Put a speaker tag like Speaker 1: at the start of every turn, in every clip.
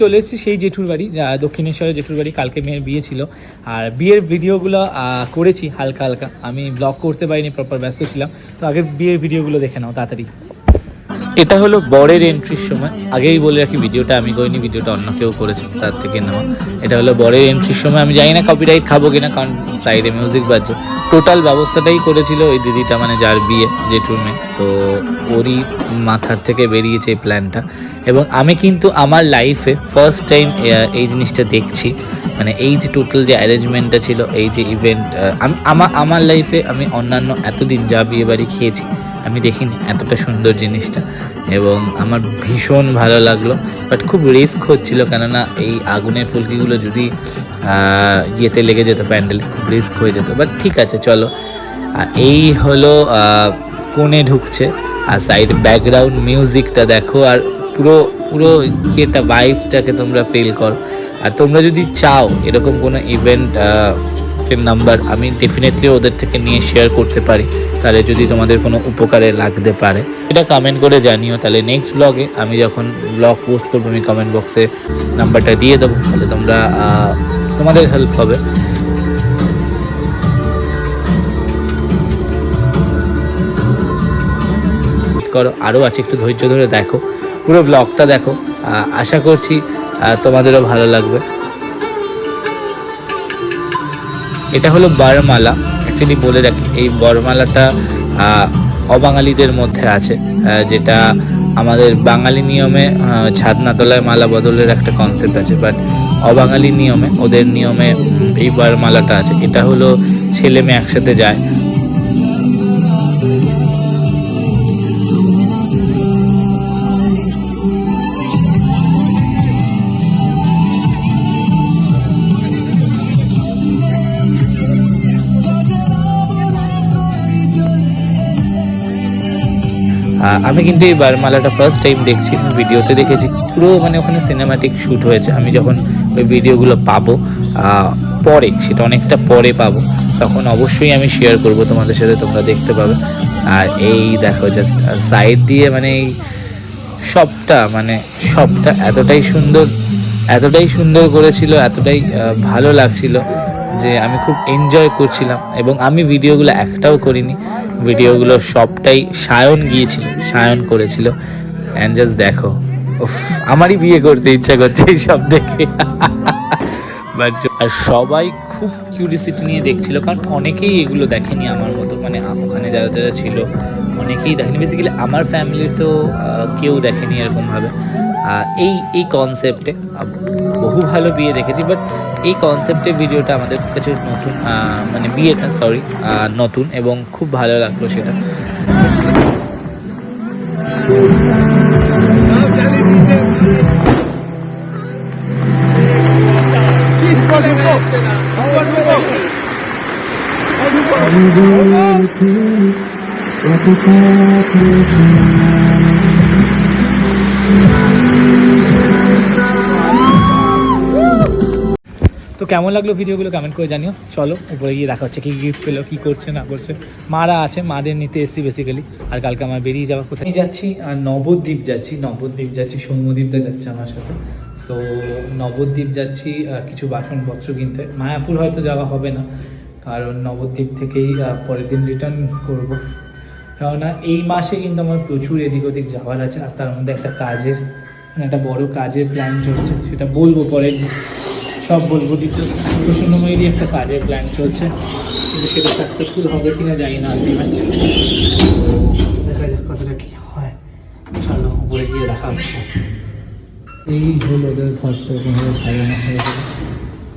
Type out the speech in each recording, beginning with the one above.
Speaker 1: চলে এসেছি সেই জেঠুর বাড়ি দক্ষিণেশ্বরের জেঠুর বাড়ি, কালকে মেয়ের বিয়ে ছিল। আর বিয়ের ভিডিওগুলো করেছি হালকা হালকা। আমি ব্লগ করতে পারিনি প্রপার ব্যস্ত ছিলাম। তো আগে বিয়ের ভিডিওগুলো দেখে নাও, তাড়াতাড়ি। এটা হলো বরের এন্ট্রির সময়। আগেই বলে রাখি, ভিডিওটা আমি করিনি, ভিডিওটা অন্য কেউ করেছে, তার থেকে নেওয়া। এটা হলো বরের এন্ট্রির সময়। আমি জানি না কপিরাইট খাব কিনা, কারণ সাইডে মিউজিক বাজছে। টোটাল ব্যবস্থাটাই করেছিল ওই দিদিটা মানে যার বিয়ে, জেঠুর মেয়ে। তো ওরই মাথার থেকে বেরিয়েছে এই প্ল্যানটা এবং আমি কিন্তু আমার লাইফে ফার্স্ট টাইম এই জিনিসটা দেখছি। মানে এই যে টোটাল যে অ্যারেঞ্জমেন্টটা ছিল, এই যে ইভেন্ট আমি আমার আমার লাইফে আমি অন্যান্য এতদিন যা বিয়ে বাড়ি খেয়েছি আমি দেখিনি এতটা সুন্দর জিনিসটা। এবং আমার ভীষণ ভালো লাগল। বাট খুব রিস্ক হচ্ছিল কেননা এই আগুনের ফুলকিগুলো যদি ইয়েতে লেগে যেত প্যান্ডেলে, খুব রিস্ক হয়ে যেত। বাট ঠিক আছে, চলো। আর এই হলো কোণে ঢুকছে। আর সাইড ব্যাকগ্রাউন্ড মিউজিকটা দেখো। আর পুরো পুরো ইয়েটা ভাইবসটাকে তোমরা ফিল করো। আর তোমরা যদি চাও এরকম কোনো ইভেন্ট এর নাম্বার আমি ডেফিনেটলি ওদের থেকে নিয়ে শেয়ার করতে পারি। তাহলে যদি তোমাদের কোনো উপকারে লাগতে পারে, এটা কমেন্ট করে জানিও। তাহলে নেক্সট ব্লগে আমি যখন ব্লগ পোস্ট করব, আমি কমেন্ট বক্সে নাম্বারটা দিয়ে দেবো। তাহলে তোমরা তোমাদের হেল্প হবে। করো আরও আছে, একটু ধৈর্য ধরে দেখো। পুরো ব্লগটা দেখো। আশা করছি তোমাদেরও ভালো লাগবে। এটা হলো বারমালা। অ্যাকচুয়ালি বলে রাখি, এই বরমালাটা অবাঙালিদের মধ্যে আছে যেটা আমাদের বাঙালি নিয়মে ছাদনা তলায় মালা বদলের একটা কনসেপ্ট আছে। বাট অবাঙালি নিয়মে, ওদের নিয়মে এই বারমালাটা আছে। এটা হলো ছেলে মেয়ে একসাথে যায় আমি কিন্তু এই বারমালাটা ফার্স্ট টাইম দেখছি ভিডিওতে দেখেছি। পুরো মানে ওখানে সিনেমাটিক শ্যুট হয়েছে। আমি যখন ওই ভিডিওগুলো পাবো পরে, সেটা অনেকটা পরে পাবো, তখন অবশ্যই আমি শেয়ার করব তোমাদের সাথে, তোমরা দেখতে পাবে। আর এই দেখো জাস্ট সাইড দিয়ে মানে এই সবটা মানে সবটা এতটাই সুন্দর এতটাই সুন্দর করেছিল, এতটাই ভালো লাগছিল। যে আমি খুব এনজয় করছিলাম এবং আমি ভিডিওগুলো একটাও করিনি। ভিডিওগুলো সবটাই সায়ন গিয়েছিল, সায়ন করেছিল। অ্যান্ড জাস্ট দেখো, উফ, আমারই বিয়ে করতে ইচ্ছা করছে এই সব দেখে। আর সবাই খুব কিউরিসিটি নিয়ে দেখছিল, কারণ অনেকেই এগুলো দেখেনি আমার মতো। মানে ওখানে যারা যারা ছিল, অনেকেই দেখেনি। বেসিক্যালি আমার ফ্যামিলির তো কেউ দেখেনি এরকমভাবে। এই এই কনসেপ্টে বহু ভালো বিয়ে দেখেছি বাট এই কনসেপ্টে ভিডিওটা আমাদের কাছে নতুন মানে বিয়েটা সরি নতুন এবং খুব ভালো লাগল সেটা। তো কেমন লাগল ভিডিওগুলো কমেন্ট করে জানিও। চলো, উপরে গিয়ে দেখা হচ্ছে কী গিফট পেল, কী করছে, না করছে। মারা আছে, মাদের নিতে এসছি বেসিক্যালি আর কালকে আমার বেরিয়ে যাওয়া কোথায়? যাচ্ছি আর নবদ্বীপ যাচ্ছি নবদ্বীপ যাচ্ছি সৌম্যদ্বীপদা যাচ্ছে আমার সাথে। সো নবদ্বীপ যাচ্ছি কিছু বাসনপত্র কিনতে। মায়াপুর হয়তো যাওয়া হবে না, কারণ নবদ্বীপ থেকেই পরের দিন রিটার্ন করব। কেননা এই মাসে কিন্তু আমার প্রচুর এদিক ওদিক যাওয়ার আছে, আর তার মধ্যে একটা কাজের মানে একটা বড় কাজের প্ল্যান চলছে, সেটা বলব পরে। সব বলব ডিটেল প্রসন্নময়েরই একটা কাজের প্ল্যান চলছে। কিন্তু সেটা সাকসেসফুল হবে কিনা জানি না আলটিমেট দেখা যাক কতটা কি হয়। চলো উপরে গিয়ে দেখা হচ্ছে। এই হলো ওদের ঘরটা ওখানে সাজানো হয়ে গেল।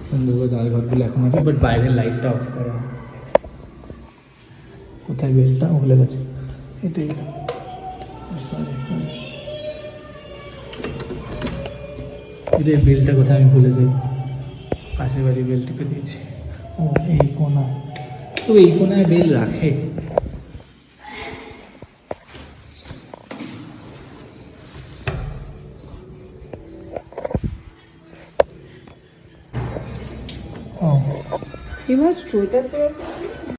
Speaker 1: সুন্দর করে জাল ঘরগুলো এখন আছে বাট বাইরের লাইটটা অফ করা কোথায় বেলটা? ভুলে গেছে। এটাই। এটাই বেলটা কোথায় আমি ভুলে যাই। পাশের বাড়ি বেল টিপে দিয়েছি। ও, এই কোনা তো এই কোনায় বেল রাখে। ও।
Speaker 2: এবার true that